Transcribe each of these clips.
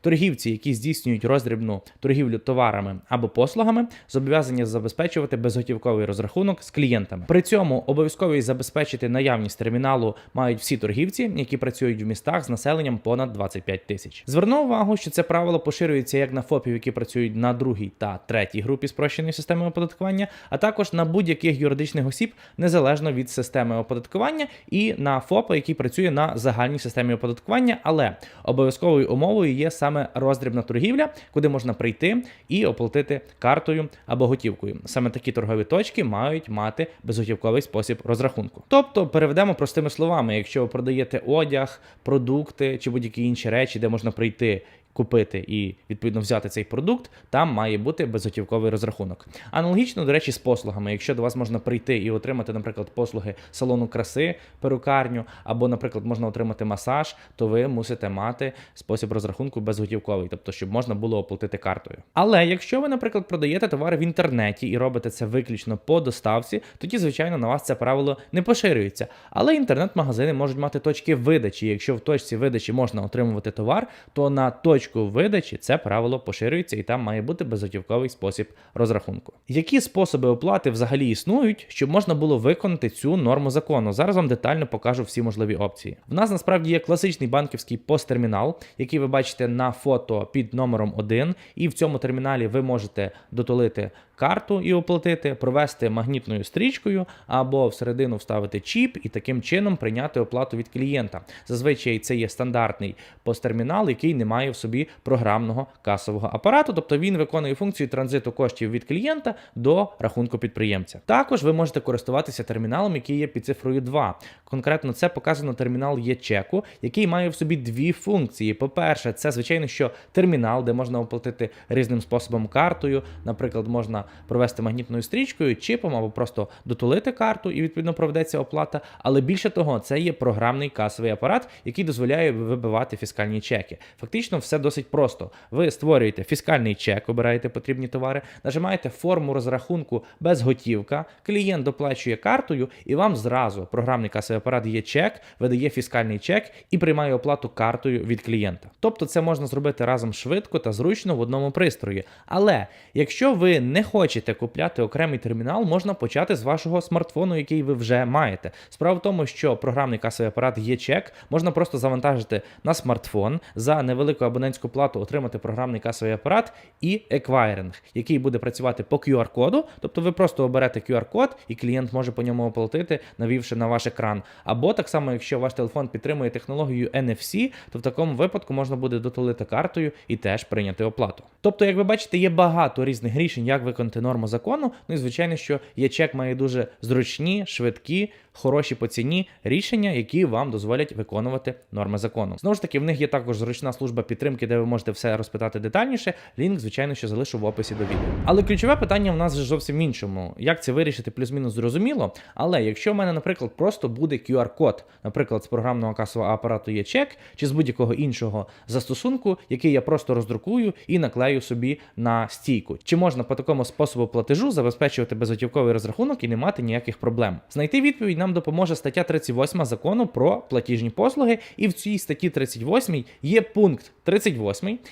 Торгівці, які здійснюють роздрібну торгівлю товарами або послугами, зобов'язані забезпечувати безготівковий розрахунок з клієнтами. При цьому обов'язково забезпечити наявність терміналу мають всі торгівці, які працюють в містах з населенням понад 25 тисяч. Зверну увагу, що це правило поширюється як на ФОПів, які працюють на другій та третій групі спрощеної системи оподаткування, а також на будь-яких юридичних осіб незалежно від системи оподаткування, і на ФОПа, який працює на загальній системі оподаткування, але обов'язковою умовою є саме роздрібна торгівля, куди можна прийти і оплатити картою або готівкою. Саме такі торгові точки мають мати безготівковий спосіб розрахунку. Тобто, переведемо простими словами, якщо ви продаєте одяг, продукти чи будь-які інші речі, де можна прийти. Купити і відповідно взяти цей продукт, там має бути безготівковий розрахунок. Аналогічно, до речі, з послугами. Якщо до вас можна прийти і отримати, наприклад, послуги салону краси, перукарню, або, наприклад, можна отримати масаж, то ви мусите мати спосіб розрахунку безготівковий, тобто, щоб можна було оплатити картою. Але якщо ви, наприклад, продаєте товари в інтернеті і робите це виключно по доставці, тоді, звичайно, на вас це правило не поширюється. Але інтернет-магазини можуть мати точки видачі. Якщо в точці видачі можна отримувати товар, то на точку видачі це правило поширюється і там має бути безготівковий спосіб розрахунку. Які способи оплати взагалі існують, щоб можна було виконати цю норму закону? Зараз вам детально покажу всі можливі опції. В нас насправді є класичний банківський посттермінал, який ви бачите на фото під номером 1, і в цьому терміналі ви можете дотолити карту і оплатити, провести магнітною стрічкою або всередину вставити чіп і таким чином прийняти оплату від клієнта. Зазвичай це є стандартний посттермінал, який не має в собі програмного касового апарату, тобто він виконує функцію транзиту коштів від клієнта до рахунку підприємця. Також ви можете користуватися терміналом, який є під цифрою 2. Конкретно це показано термінал є-чеку, який має в собі дві функції. По-перше, це звичайно, що термінал, де можна оплатити різним способом картою. Наприклад, можна провести магнітною стрічкою, чипом або просто дотулити карту, і відповідно проведеться оплата. Але більше того, це є програмний касовий апарат, який дозволяє вибивати фіскальні чеки. Фактично, все досить просто. Ви створюєте фіскальний чек, обираєте потрібні товари, нажимаєте форму розрахунку без готівка, клієнт доплачує картою, і вам зразу програмний касовий апарат є чек, видає фіскальний чек і приймає оплату картою від клієнта. Тобто це можна зробити разом швидко та зручно в одному пристрої. Але якщо ви не хочете купляти окремий термінал, можна почати з вашого смартфону, який ви вже маєте. Справа в тому, що програмний касовий апарат є чек, можна просто завантажити на смартфон за невелику абонентську плату, отримати програмний касовий апарат і еквайринг, який буде працювати по QR-коду. Тобто ви просто оберете QR-код, і клієнт може по ньому оплатити, навівши на ваш екран. Або так само, якщо ваш телефон підтримує технологію NFC, то в такому випадку можна буде дотулити картою і теж прийняти оплату. Тобто, як ви бачите, є багато різних рішень, як виконати норму закону. Ну і звичайно, що є чек має дуже зручні, швидкі, хороші по ціні рішення, які вам дозволять виконувати норми закону. Знову ж таки, в них є також зручна служба підтримки, де ви можете все розпитати детальніше. Лінк, звичайно, що залишу в описі до відео. Але ключове питання в нас вже зовсім іншому. Як це вирішити, плюс-мінус зрозуміло. Але якщо в мене, наприклад, просто буде QR-код, наприклад, з програмного касового апарату є чек, чи з будь-якого іншого застосунку, який я просто роздрукую і наклею собі на стійку. Чи можна по такому способу платежу забезпечувати безготівковий розрахунок і не мати ніяких проблем? Знайти відповідь нам допоможе стаття 38 закону про платіжні послуги, і в цій статті 38 є пункт 38,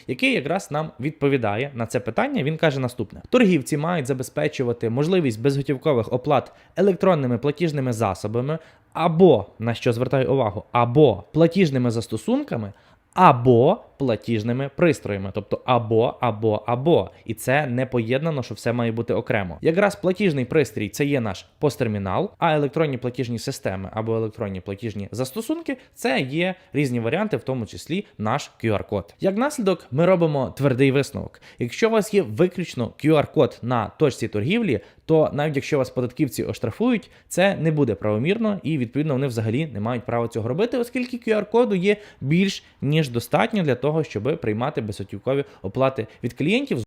який якраз нам відповідає на це питання. Він каже наступне: торгівці мають забезпечувати можливість безготівкових оплат електронними платіжними засобами, або на що звертаю увагу, або платіжними застосунками. Або платіжними пристроями, тобто або, або, або. І це не поєднано, що все має бути окремо. Якраз платіжний пристрій це є наш посттермінал, а електронні платіжні системи або електронні платіжні застосунки це є різні варіанти, в тому числі наш QR-код. Як наслідок, ми робимо твердий висновок. Якщо у вас є виключно QR-код на точці торгівлі, то навіть якщо вас податківці оштрафують, це не буде правомірно і відповідно вони взагалі не мають права цього робити, оскільки QR-коду є більш ніж достатньо для того, щоб приймати безготівкові оплати від клієнтів.